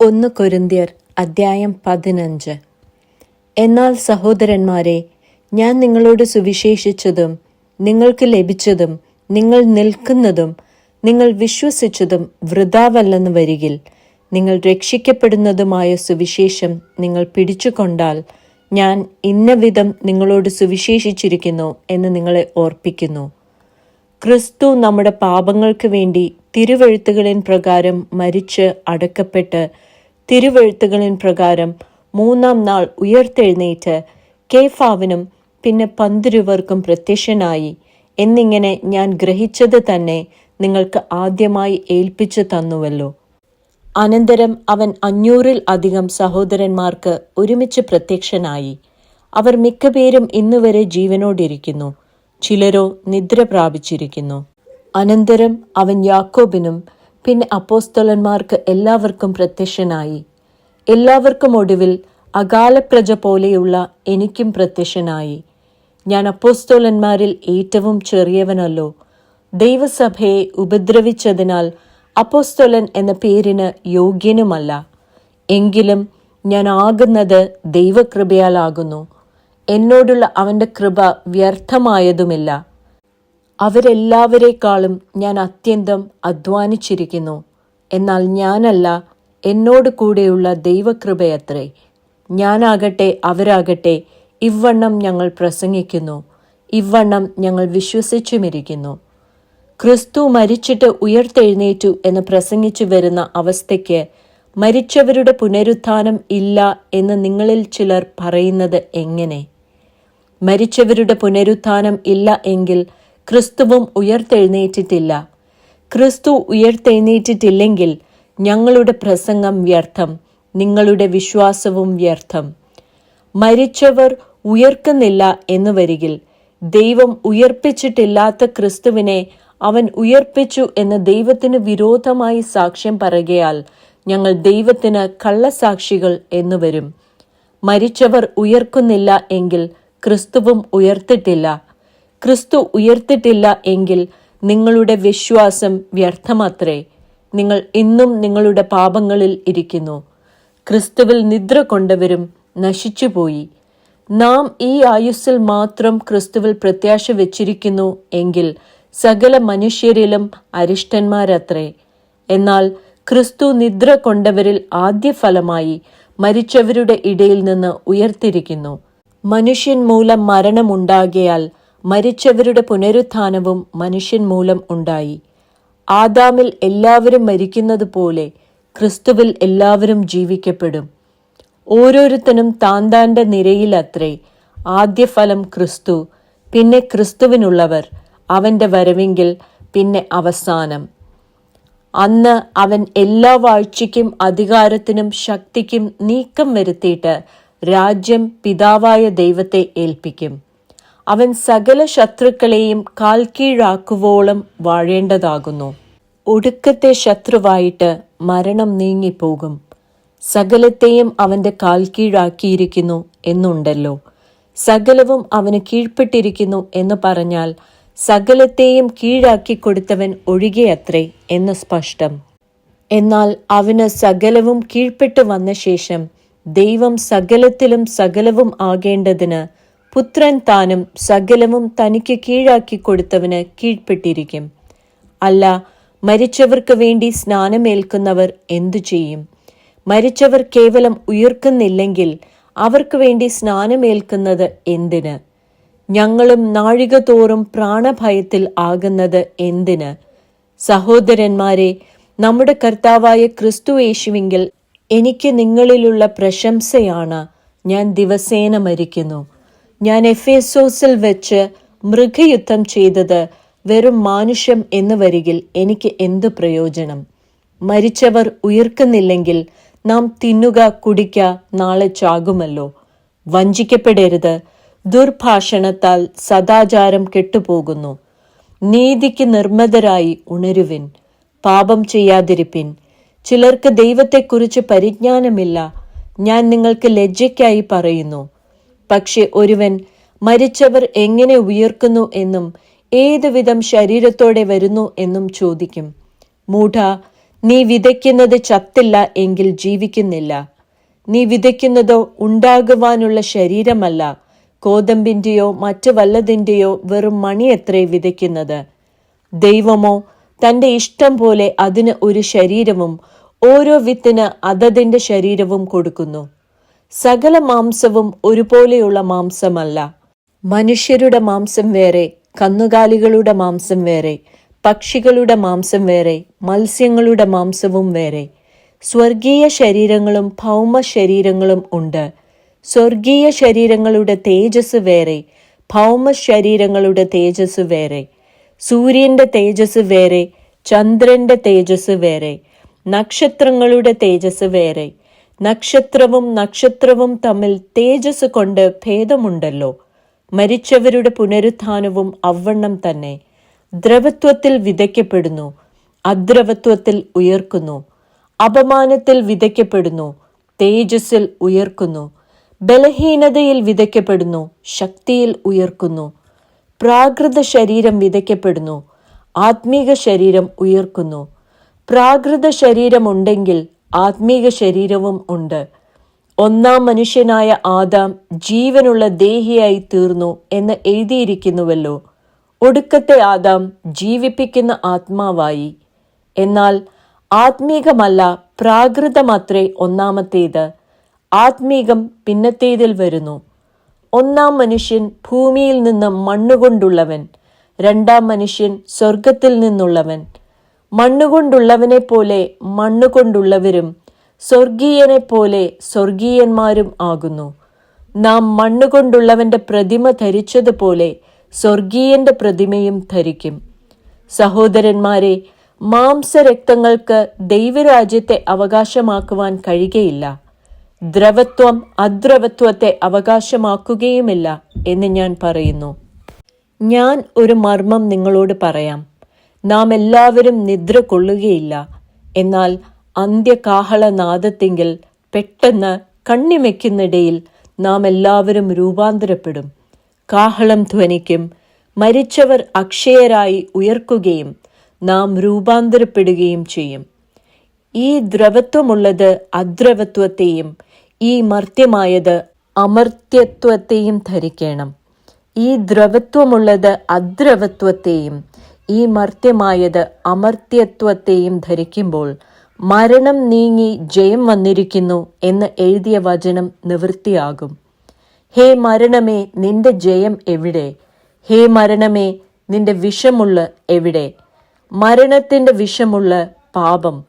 ഒന്ന് കൊരിന്തിയർ അദ്ധ്യായം പതിനഞ്ച്. എന്നാൽ സഹോദരന്മാരെ ഞാൻ നിങ്ങളോട് സുവിശേഷിച്ചതും നിങ്ങൾക്ക് ലഭിച്ചതും നിങ്ങൾ നിൽക്കുന്നതും നിങ്ങൾ വിശ്വസിച്ചതും വൃതാവല്ലെന്ന് വരികിൽ നിങ്ങൾ രക്ഷിക്കപ്പെടുന്നതുമായ സുവിശേഷം നിങ്ങൾ പിടിച്ചുകൊണ്ടാൽ ഞാൻ ഇന്ന വിധം നിങ്ങളോട് സുവിശേഷിച്ചിരിക്കുന്നു എന്ന് നിങ്ങളെ ഓർപ്പിക്കുന്നു. ക്രിസ്തു നമ്മുടെ പാപങ്ങൾക്ക് വേണ്ടി തിരുവെഴുത്തുകളിൻ പ്രകാരം മരിച്ച് അടക്കപ്പെട്ട് തിരുവെഴുത്തുകളിൻ പ്രകാരം മൂന്നാം നാൾ ഉയർത്തെഴുന്നേറ്റ് കേഫാവിനും പിന്നെ പന്തിരുവർക്കും പ്രത്യക്ഷനായി. എന്നിങ്ങനെ ഞാൻ ഗ്രഹിച്ചത് തന്നെ നിങ്ങൾക്ക് ആദ്യമായി ഏൽപ്പിച്ചു തന്നുവല്ലോ. അനന്തരം അവൻ അഞ്ഞൂറിൽ അധികം സഹോദരന്മാർക്ക് ഒരുമിച്ച് പ്രത്യക്ഷനായി. അവർ മിക്കപേരും ഇന്നുവരെ ജീവനോടിരിക്കുന്നു. ചിലരോ നിദ്ര പ്രാപിച്ചിരിക്കുന്നു. അനന്തരം അവൻ യാക്കോബിനും പിന്നെ അപ്പോസ്തലന്മാർക്ക് എല്ലാവർക്കും പ്രത്യക്ഷനായി. എല്ലാവർക്കും ഒടുവിൽ അകാലപ്രജ പോലെയുള്ള എനിക്കും പ്രത്യക്ഷനായി. ഞാൻ അപ്പോസ്തോലന്മാരിൽ ഏറ്റവും ചെറിയവനല്ലോ. ദൈവസഭയെ ഉപദ്രവിച്ചതിനാൽ അപ്പോസ്തോലൻ എന്ന പേരിന് യോഗ്യനുമല്ല. എങ്കിലും ഞാൻ ആകുന്നത് ദൈവകൃപയാലാകുന്നു എന്നോടുള്ള അവന്റെ കൃപ വ്യർത്ഥമായതുമില്ല. അവരെല്ലാവരെക്കാളും ഞാൻ അത്യന്തം അധ്വാനിച്ചിരിക്കുന്നു. എന്നാൽ ഞാനല്ല എന്നോട് കൂടെയുള്ള ദൈവകൃപയത്രേ. ഞാനാകട്ടെ അവരാകട്ടെ ഇവണ്ണം ഞങ്ങൾ പ്രസംഗിക്കുന്നു. ഇവണ്ണം ഞങ്ങൾ വിശ്വസിച്ചുമിരിക്കുന്നു. ക്രിസ്തു മരിച്ചിട്ട് ഉയർത്തെഴുന്നേറ്റു എന്ന് പ്രസംഗിച്ചു വരുന്ന അവസ്ഥയ്ക്ക് മരിച്ചവരുടെ പുനരുത്ഥാനം ഇല്ല എന്ന് നിങ്ങളിൽ ചിലർ പറയുന്നത് എങ്ങനെ? മരിച്ചവരുടെ പുനരുത്ഥാനം ഇല്ല എങ്കിൽ ക്രിസ്തുവും ഉയർത്തെഴുന്നേറ്റിട്ടില്ല. ക്രിസ്തു ഉയർത്തെഴുന്നേറ്റിട്ടില്ലെങ്കിൽ ഞങ്ങളുടെ പ്രസംഗം വ്യർത്ഥം നിങ്ങളുടെ വിശ്വാസവും വ്യർത്ഥം. മരിച്ചവർ ഉയർക്കുന്നില്ല എന്ന് വരികിൽ ദൈവം ഉയർപ്പിച്ചിട്ടില്ലാത്ത ക്രിസ്തുവിനെ അവൻ ഉയർപ്പിച്ചു എന്ന് ദൈവത്തിന് വിരോധമായി സാക്ഷ്യം പറയുകയാൽ ഞങ്ങൾ ദൈവത്തിന് കള്ളസാക്ഷികൾ എന്നു വരും. മരിച്ചവർ ഉയർക്കുന്നില്ല എങ്കിൽ ക്രിസ്തുവും ഉയർത്തിട്ടില്ല. ക്രിസ്തു ഉയർത്തിട്ടില്ല എങ്കിൽ നിങ്ങളുടെ വിശ്വാസം വ്യർത്ഥമത്രേ. നിങ്ങൾ ഇന്നും നിങ്ങളുടെ പാപങ്ങളിൽ ഇരിക്കുന്നു. ക്രിസ്തുവിൽ നിദ്ര കൊണ്ടവരും നശിച്ചുപോയി. നാം ഈ ആയുസ്സിൽ മാത്രം ക്രിസ്തുവിൽ പ്രത്യാശ വെച്ചിരിക്കുന്നു എങ്കിൽ സകല മനുഷ്യരിലും അരിഷ്ടന്മാരത്രേ. എന്നാൽ ക്രിസ്തു നിദ്ര കൊണ്ടവരിൽ ആദ്യ ഫലമായി മരിച്ചവരുടെ ഇടയിൽ നിന്ന് ഉയർത്തിരിക്കുന്നു. മനുഷ്യൻ മൂലം മരണമുണ്ടാകിയാൽ മരിച്ചവരുടെ പുനരുത്ഥാനവും മനുഷ്യൻ മൂലം ഉണ്ടായി. ആദാമിൽ എല്ലാവരും മരിക്കുന്നത് പോലെ ക്രിസ്തുവിൽ എല്ലാവരും ജീവിക്കപ്പെടും. ഓരോരുത്തനും താൻ താന്റെ നിരയിലത്രേ. ആദ്യഫലം ക്രിസ്തു പിന്നെ ക്രിസ്തുവിനുള്ളവർ അവന്റെ വരവെങ്കിൽ പിന്നെ അവസാനം. അന്ന് അവൻ എല്ലാ വാഴ്ചയ്ക്കും അധികാരത്തിനും ശക്തിക്കും നീക്കം വരുത്തിയിട്ട് രാജ്യം പിതാവായ ദൈവത്തെ ഏൽപ്പിക്കും. അവൻ സകല ശത്രുക്കളെയും കാൽ കീഴാക്കുവോളം വാഴേണ്ടതാകുന്നു. ഒടുക്കത്തെ ശത്രുവായിട്ട് മരണം നീങ്ങിപ്പോകും. സകലത്തെയും അവന്റെ കാൽ കീഴാക്കിയിരിക്കുന്നു എന്നുണ്ടല്ലോ. സകലവും അവന് കീഴ്പ്പെട്ടിരിക്കുന്നു എന്ന് പറഞ്ഞാൽ സകലത്തെയും കീഴാക്കി കൊടുത്തവൻ ഒഴികെയത്രേ എന്ന് സ്പഷ്ടം. എന്നാൽ അവന് സകലവും കീഴ്പ്പെട്ടു വന്ന ശേഷം ദൈവം സകലത്തിലും സകലവും ആകേണ്ടതിന് പുത്രൻ താനും സകലവും തനിക്ക് കീഴാക്കി കൊടുത്തവന് കീഴ്പ്പെട്ടിരിക്കും. അല്ല മരിച്ചവർക്ക് വേണ്ടി സ്നാനമേൽക്കുന്നവർ എന്തു ചെയ്യും? മരിച്ചവർ കേവലം ഉയർക്കുന്നില്ലെങ്കിൽ അവർക്ക് വേണ്ടി സ്നാനമേൽക്കുന്നത് എന്തിന്? ഞങ്ങളും നാഴിക തോറും പ്രാണഭയത്തിൽ ആകുന്നത് എന്തിന്? സഹോദരന്മാരെ നമ്മുടെ കർത്താവായ ക്രിസ്തു യേശുവിങ്കിൽ എനിക്ക് നിങ്ങളിലുള്ള പ്രശംസയാണ്. ഞാൻ ദിവസേന മരിക്കുന്നു. ഞാൻ എഫേസോസിൽ വെച്ച് മൃഗയുദ്ധം ചെയ്തത് വെറും മാനുഷ്യം എന്ന് വരികിൽ എനിക്ക് എന്ത് പ്രയോജനം? മരിച്ചവർ ഉയർക്കുന്നില്ലെങ്കിൽ നാം തിന്നുക കുടിക്ക നാളെ ചാകുമല്ലോ. വഞ്ചിക്കപ്പെടരുത്. ദുർഭാഷണത്താൽ സദാചാരം കെട്ടുപോകുന്നു. നീതിക്ക് നിർമ്മതരായി ഉണരുവിൻ. പാപം ചെയ്യാതിരിപ്പിൻ. ചിലർക്ക് ദൈവത്തെക്കുറിച്ച് പരിജ്ഞാനമില്ല. ഞാൻ നിങ്ങൾക്ക് ലജ്ജയ്ക്കായി പറയുന്നു. പക്ഷെ ഒരുവൻ മരിച്ചവർ എങ്ങനെ ഉയർക്കുന്നു എന്നും ഏതുവിധം ശരീരത്തോടെ വരുന്നു എന്നും ചോദിക്കും. മൂഢ നീ വിതയ്ക്കുന്നത് ചത്തില്ല എങ്കിൽ ജീവിക്കുന്നില്ല. നീ വിതയ്ക്കുന്നതോ ഉണ്ടാകുവാനുള്ള ശരീരമല്ല. കോതമ്പിന്റെയോ മറ്റു വല്ലതിന്റെയോ വെറും മണിയത്രേ വിതയ്ക്കുന്നത്. ദൈവമോ തന്റെ ഇഷ്ടം പോലെ അതിന് ഒരു ശരീരവും ഓരോ വിത്തിന് അതതിന്റെ ശരീരവും കൊടുക്കുന്നു. സകല മാംസവും ഒരുപോലെയുള്ള മാംസമല്ല. മനുഷ്യരുടെ മാംസം വേറെ കന്നുകാലികളുടെ മാംസം വേറെ പക്ഷികളുടെ മാംസം വേറെ മത്സ്യങ്ങളുടെ മാംസവും വേറെ. സ്വർഗീയ ശരീരങ്ങളും ഭൗമ ശരീരങ്ങളും ഉണ്ട്. സ്വർഗീയ ശരീരങ്ങളുടെ തേജസ് വേറെ ഭൗമ ശരീരങ്ങളുടെ തേജസ് വേറെ. സൂര്യന്റെ തേജസ് വേറെ ചന്ദ്രന്റെ തേജസ് വേറെ നക്ഷത്രങ്ങളുടെ തേജസ് വേറെ. നക്ഷത്രവും നക്ഷത്രവും തമ്മിൽ തേജസ് കൊണ്ട് ഭേദമുണ്ടല്ലോ. മരിച്ചവരുടെ പുനരുത്ഥാനവും അവണ്ണം തന്നെ. ദ്രവത്വത്തിൽ വിതയ്ക്കപ്പെടുന്നു. അദ്രവത്വത്തിൽ ഉയർക്കുന്നു. അപമാനത്തിൽ വിതയ്ക്കപ്പെടുന്നു. തേജസ്സിൽ ഉയർക്കുന്നു. ബലഹീനതയിൽ വിതയ്ക്കപ്പെടുന്നു. ശക്തിയിൽ ഉയർക്കുന്നു. പ്രാകൃത ശരീരം വിതയ്ക്കപ്പെടുന്നു. ആത്മീക ശരീരം ഉയർക്കുന്നു. പ്രാകൃത ശരീരമുണ്ടെങ്കിൽ ആത്മീക ശരീരവും ഉണ്ട്. ഒന്നാം മനുഷ്യനായ ആദാം ജീവനുള്ള ദേഹിയായി തീർന്നു എന്ന് എഴുതിയിരിക്കുന്നുവല്ലോ. ഒടുക്കത്തെ ആദാം ജീവിപ്പിക്കുന്ന ആത്മാവായി. എന്നാൽ ആത്മീകമല്ല പ്രാകൃതമത്രേ ഒന്നാമത്തേത്. ആത്മീകം പിന്നത്തേതിൽ വരുന്നു. ഒന്നാം മനുഷ്യൻ ഭൂമിയിൽ നിന്ന് മണ്ണുകൊണ്ടുള്ളവൻ. രണ്ടാം മനുഷ്യൻ സ്വർഗത്തിൽ നിന്നുള്ളവൻ. മണ്ണുകൊണ്ടുള്ളവനെ പോലെ മണ്ണുകൊണ്ടുള്ളവരും സ്വർഗീയനെ പോലെ സ്വർഗീയന്മാരും ആകുന്നു. നാം മണ്ണുകൊണ്ടുള്ളവന്റെ പ്രതിമ ധരിച്ചതുപോലെ സ്വർഗീയന്റെ പ്രതിമയും ധരിക്കും. സഹോദരന്മാരെ മാംസരക്തങ്ങൾക്ക് ദൈവരാജ്യത്തെ അവകാശമാക്കുവാൻ കഴിയുകയില്ല. ദ്രവത്വം അദ്രവത്വത്തെ അവകാശമാക്കുകയുമില്ല എന്ന് ഞാൻ പറയുന്നു. ഞാൻ ഒരു മർമ്മം നിങ്ങളോട് പറയാം. നാം എല്ലാവരും നിദ്ര കൊള്ളുകയില്ല. എന്നാൽ അന്ത്യകാഹളനാദത്തെങ്കിൽ പെട്ടെന്ന് കണ്ണിമയ്ക്കുന്നിടയിൽ നാം എല്ലാവരും രൂപാന്തരപ്പെടും. കാഹളം ധ്വനിക്കും മരിച്ചവർ അക്ഷയരായി ഉയർക്കുകയും നാം രൂപാന്തരപ്പെടുകയും ചെയ്യും. ഈ ദ്രവത്വമുള്ളത് അദ്രവത്വത്തെയും ഈ മർത്യമായത് അമർത്യത്വത്തെയും ധരിക്കണം. ഈ ദ്രവത്വമുള്ളത് അദ്രവത്വത്തെയും ഈ മർത്യമായത് അമർത്യത്വത്തെയും ധരിക്കുമ്പോൾ മരണം നീങ്ങി ജയം വന്നിരിക്കുന്നു എന്ന് എഴുതിയ വചനം നിവൃത്തിയാകും. ഹേ മരണമേ നിന്റെ ജയം എവിടെ? ഹേ മരണമേ നിന്റെ വിഷമുള്ള എവിടെ? മരണത്തിന്റെ വിഷമുള്ള പാപം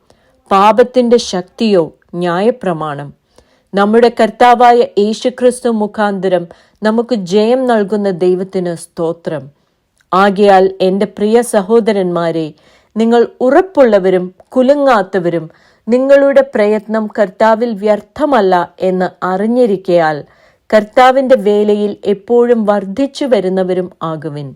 പാപത്തിന്റെ ശക്തിയോ ന്യായപ്രമാണം. നമ്മുടെ കർത്താവായ യേശുക്രിസ്തു മുഖാന്തരം നമുക്ക് ജയം നൽകുന്ന ദൈവത്തിന് സ്തോത്രം. ആകയാൽ എന്റെ പ്രിയ സഹോദരന്മാരെ നിങ്ങൾ ഉറപ്പുള്ളവരും കുലുങ്ങാത്തവരും നിങ്ങളുടെ പ്രയത്നം കർത്താവിൽ വ്യർത്ഥമല്ല എന്ന് അറിഞ്ഞിരിക്കയാൽ കർത്താവിന്റെ വേലയിൽ എപ്പോഴും വർദ്ധിച്ചു വരുന്നവരും ആകുവിൻ.